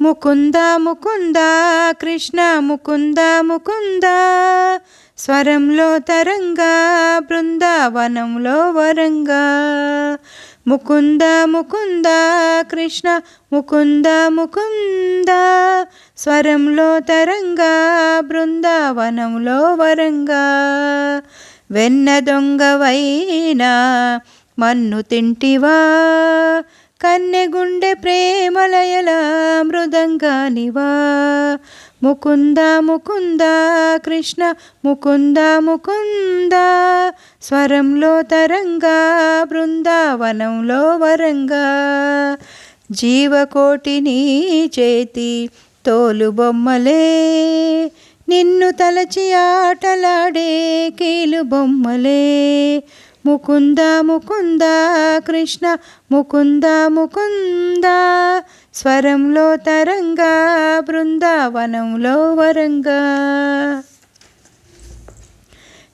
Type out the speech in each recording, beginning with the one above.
ముకుంద ముకుంద కృష్ణ ముకుంద ముకుంద. స్వరంలో తరంగా బృందావనంలో వరంగా. ముకుంద ముకుంద కృష్ణ ముకుంద ముకుంద. స్వరంలో తరంగా బృందావనంలో వరంగా. వెన్న దొంగవైనా మన్ను తింటివా? కన్నెగుండె ప్రేమలయల మృదంగానివా ముకుంద ముకుంద కృష్ణ ముకుంద ముకుంద. స్వరంలో తరంగా బృందావనంలో వరంగా. జీవకోటిని చేతి తోలు బొమ్మలే. నిన్ను తలచి ఆటలాడే కీలు బొమ్మలే. ముకుంద ముకుంద కృష్ణ ముకుంద ముకుంద. స్వరంలో తరంగా బృందావనంలో వరంగా.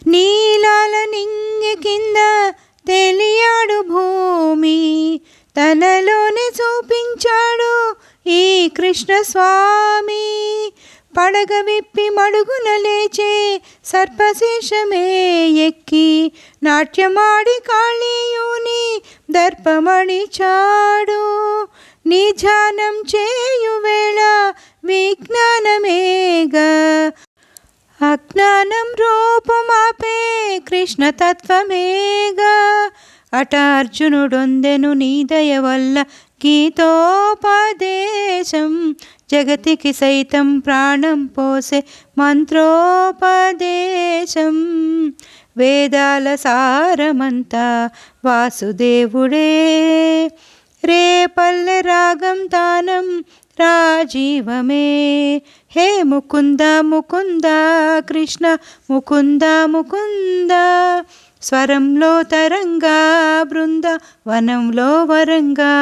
నీలాల నింగి కింద తెలియాడు భూమి తనలోనే చూపించాడు ఈ కృష్ణ స్వామి పడగ విప్పి మడుగున లేచే సర్పశేషమే ఎక్కి నాట్యమాడి కాళీయుని దర్పమణి చాడు నిజానం చేయు వేళ విజ్ఞానమేగా. అజ్ఞానం రూపుమాపే కృష్ణతత్వమేగా. అట అర్జునుడొందెను నీ దయ వల్ల గీతోపదేశం జగతికి సైతం ప్రాణం పోసే మంత్రోపదేశం. వేదాల సారమంతా వాసుదేవుడే. రేపల్లె రాగం తానం రాజీవమే. హే ముకుంద ముకుంద కృష్ణ ముకుంద ముకుంద. స్వరంలో తరంగా బృంద వనంలో వరంగా.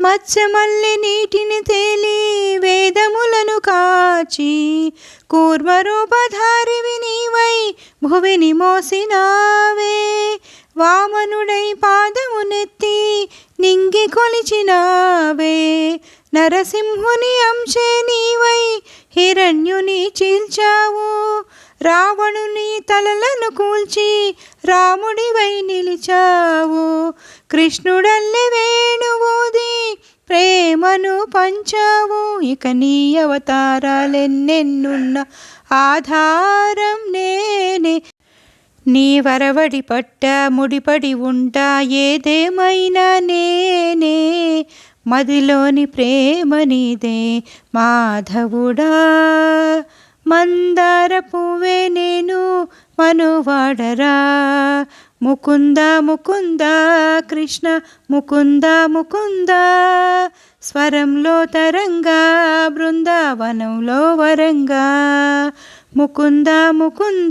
మత్స్యమల్లి నీటిని తేలి వేదములను కాచి కూర్మరూపధారివి నీవై భువిని మోసినావే. వామనుడై పాదమునెత్తి నింగి కొలిచినావే. నరసింహుని అంశే నీవై హిరణ్యుని చీల్చావు. రావణుని తలలను కూల్చి రాముడివై నిలిచావు. కృష్ణుడల్లి వేణువూది ప్రేమను పంచావు ఇక నీ అవతారాలెన్నెన్నున్న ఆధారం నేనే. నీ వరవడి పట్ట ముడిపడి ఉంటా ఏదేమైనా నేనే. మదిలోని ప్రేమ నీదే మాధవుడా. మందార పువ్వే నేను మనువాడరా. ముకుంద ముకుంద కృష్ణ ముకుంద ముకుంద. స్వరంలో తరంగా బృందావనంలో వరంగా. ముకుంద ముకుంద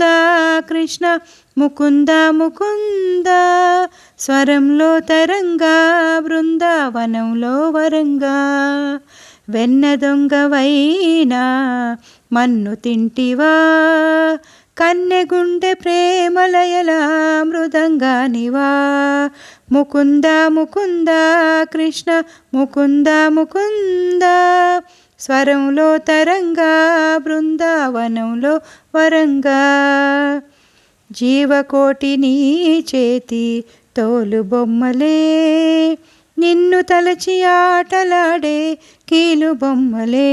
కృష్ణ ముకుంద ముకుంద. స్వరంలో తరంగా బృందావనంలో వరంగా. వెన్న దొంగవైనా మన్ను తింటివా? కన్నెగుండె ప్రేమలయల మృదంగానివా ముకుంద ముకుంద కృష్ణ ముకుంద ముకుంద స్వరంలో తరంగా బృందావనంలో వరంగా. జీవకోటి నీ చేతి తోలు బొమ్మలే నిన్ను తలచి ఆటలాడే కీలు బొమ్మలే.